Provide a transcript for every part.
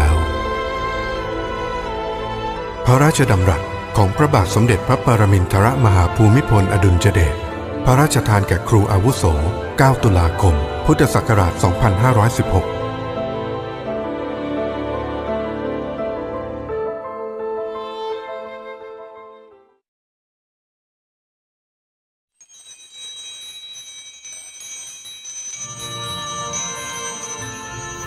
้ว พระราชดำรัสของพระบาทสมเด็จพระปรมินทรมหาภูมิพลอดุลยเดช พระราชทานแก่ครูอาวุโส 9 ตุลาคม พุทธศักราช 2516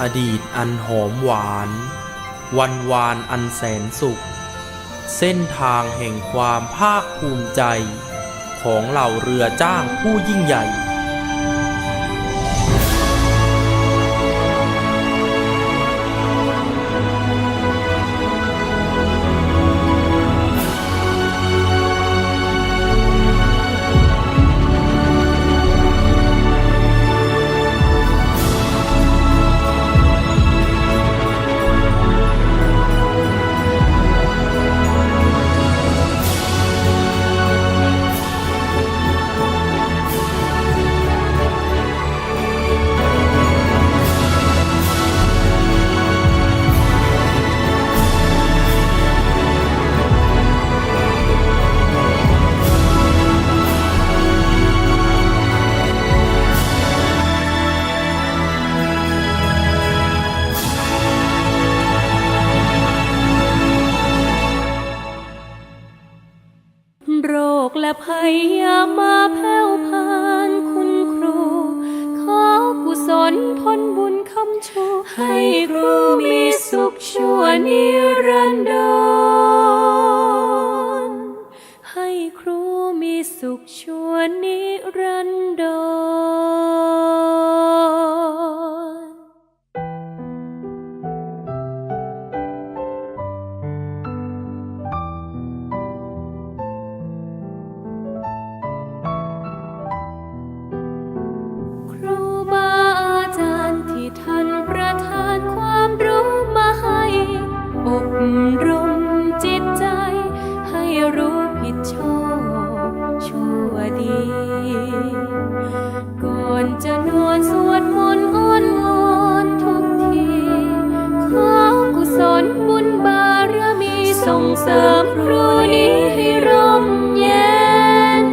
อดีตอันหอมหวาน วันวานอันแสนสุข เส้นทางแห่งความภาคภูมิใจ ของเหล่าเรือจ้างผู้ยิ่งใหญ่ โรคและภัยยามาแผ่วพานคุณครู ขอกุศลผลบุญคำชูให้ครูมีสุขชั่วนิรันดรให้ครูมีสุขชั่ว รมจิตใจ ให้รู้ผิดชอบชั่วดี ก่อนจะนอนสวดมนต์อ้อนวอนทุกที ขอกุศลบุญบารมีส่งเสริมครูนี้ให้ร่มเย็น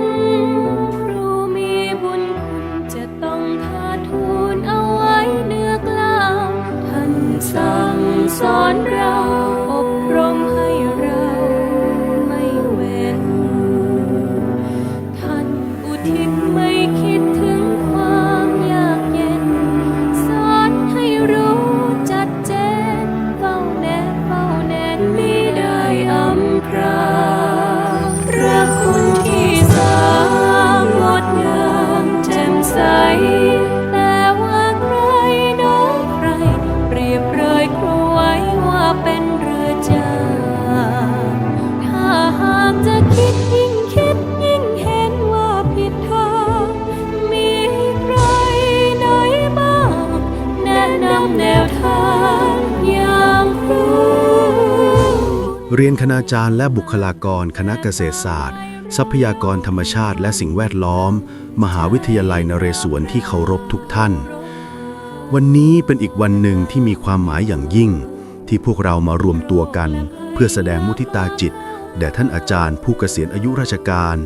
ครูมีบุญคุณจะต้องทาทูลเอาไว้เนื้อกล่าว ท่านสั่งสอนเรา เรียนคณาจารย์และบุคลากรคณะเกษตรศาสตร์ ทรัพยากรธรรมชาติและสิ่งแวดล้อม มหาวิทยาลัยนเรศวรที่เคารพทุกท่าน วันนี้เป็นอีกวันหนึ่งที่มีความหมายอย่างยิ่ง ที่พวกเรามารวมตัวกัน เพื่อแสดงมุทิตาจิต แด่ท่านอาจารย์ผู้เกษียณอายุราชการ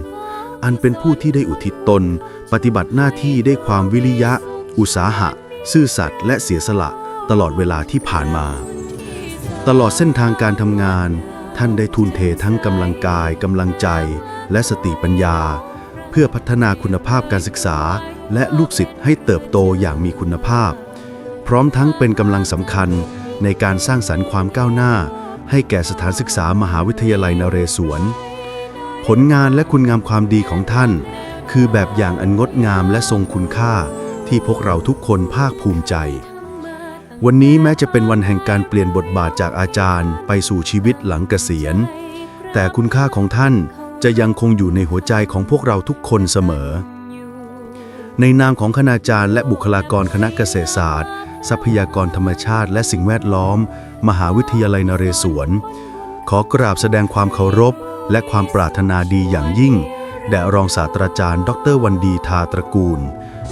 อันเป็นผู้ที่ได้อุทิศตน ปฏิบัติหน้าที่ได้ความวิริยะ อุตสาหะ ซื่อสัตย์และเสียสละ ตลอดเวลาที่ผ่านมา ตลอดเส้นทางการทำงาน ท่านได้ทุ่นเททั้งกำลังกายกำลังใจ และสติปัญญา เพื่อพัฒนาคุณภาพการศึกษา และลูกศิษย์ให้เติบโตอย่างมีคุณภาพ พร้อมทั้งเป็นกำลังสำคัญในการสร้างสรรค์ความก้าวหน้า ให้แก่สถานศึกษามหาวิทยาลัยนเรศวร ผลงานและคุณงามความดีของท่าน คือแบบอย่างอันงดงามและทรงคุณค่าที่พวกเราทุกคนภาคภูมิใจ วันนี้แม้จะเป็นวันแห่งการเปลี่ยนบทบาทจากอาจารย์ ไปสู่ชีวิตหลังเกษียณ แต่คุณค่าของท่านจะยังคงอยู่ในหัวใจของพวกเราทุกคนเสมอ ในนามของคณาจารย์และบุคลากรคณะเกษตรศาสตร์ ทรัพยากรธรรมชาติ และสิ่งแวดล้อม มหาวิทยาลัยนเรศวร ขอกราบแสดงความเคารพ และความปรารถนาดีอย่างยิ่ง แด่รองศาสตราจารย์ ดรวันดีทาตระกูล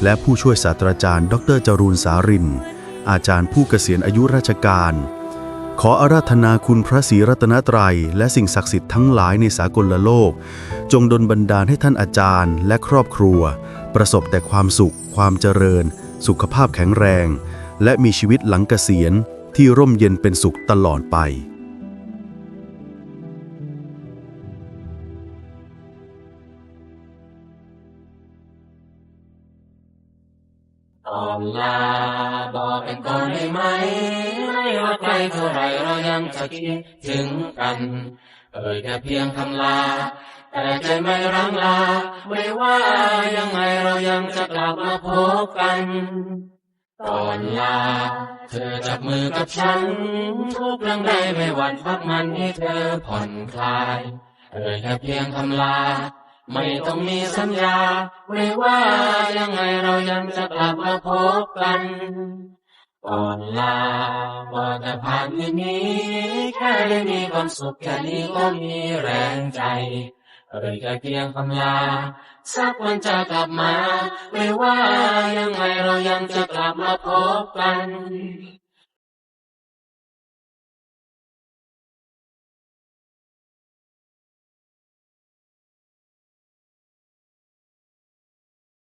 และผู้ช่วยศาสตราจารย์ ดรจรูนสาริน อาจารย์ผู้เกษียณอายุราชการ ขออาราธนาคุณพระศรีรัตนตรัย และสิ่งศักดิ์สิทธิ์ทั้งหลายในสากลโลก จงดลบันดาลให้ท่านอาจารย์และครอบครัว ประสบแต่ความสุข ความเจริญ สุขภาพแข็งแรง และมีชีวิตหลังเกษียณที่ร่มเย็นเป็นสุขตลอดไป ว่าไกลเท่าไรเรายังจะคิดถึงกัน เอ่ยแค่เพียงคำลา แต่ใจไม่รังลา ไม่ว่ายังไงเรายังจะกลับมาพบกันก่อนลา เธอจับมือกับฉัน ทุกเรื่องใดไม่หวั่นพักมันให้เธอผ่อนคลาย เอ่ยแค่เพียงคำลา ไม่ต้องมีสัญญา ไม่ว่ายังไงเรายังจะกลับมาพบกัน ก่อนลาว่าจะผ่านคืนนี้ แค่ได้มีความสุขแค่นี้ก็มีแรงใจเอ่ยแค่เพียงคำลา สักวันจะกลับมา ไม่ว่ายังไงเรายังจะกลับมาพบกัน